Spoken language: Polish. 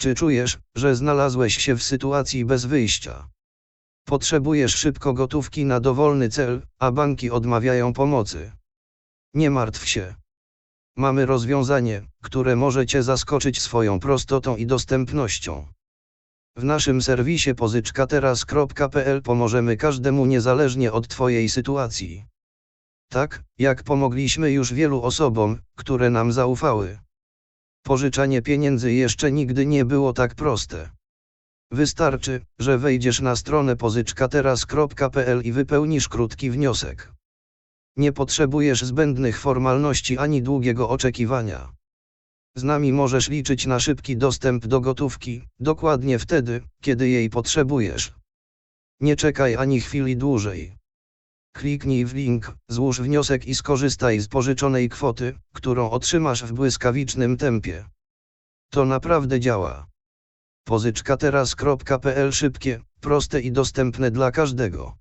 Czy czujesz, że znalazłeś się w sytuacji bez wyjścia? Potrzebujesz szybko gotówki na dowolny cel, a banki odmawiają pomocy. Nie martw się. Mamy rozwiązanie, które może Cię zaskoczyć swoją prostotą i dostępnością. W naszym serwisie pożyczkateraz.pl pomożemy każdemu niezależnie od Twojej sytuacji. Tak, jak pomogliśmy już wielu osobom, które nam zaufały. Pożyczanie pieniędzy jeszcze nigdy nie było tak proste. Wystarczy, że wejdziesz na stronę pożyczkateraz.pl i wypełnisz krótki wniosek. Nie potrzebujesz zbędnych formalności ani długiego oczekiwania. Z nami możesz liczyć na szybki dostęp do gotówki, dokładnie wtedy, kiedy jej potrzebujesz. Nie czekaj ani chwili dłużej. Kliknij w link, złóż wniosek i skorzystaj z pożyczonej kwoty, którą otrzymasz w błyskawicznym tempie. To naprawdę działa. Pożyczkateraz.pl szybkie, proste i dostępne dla każdego.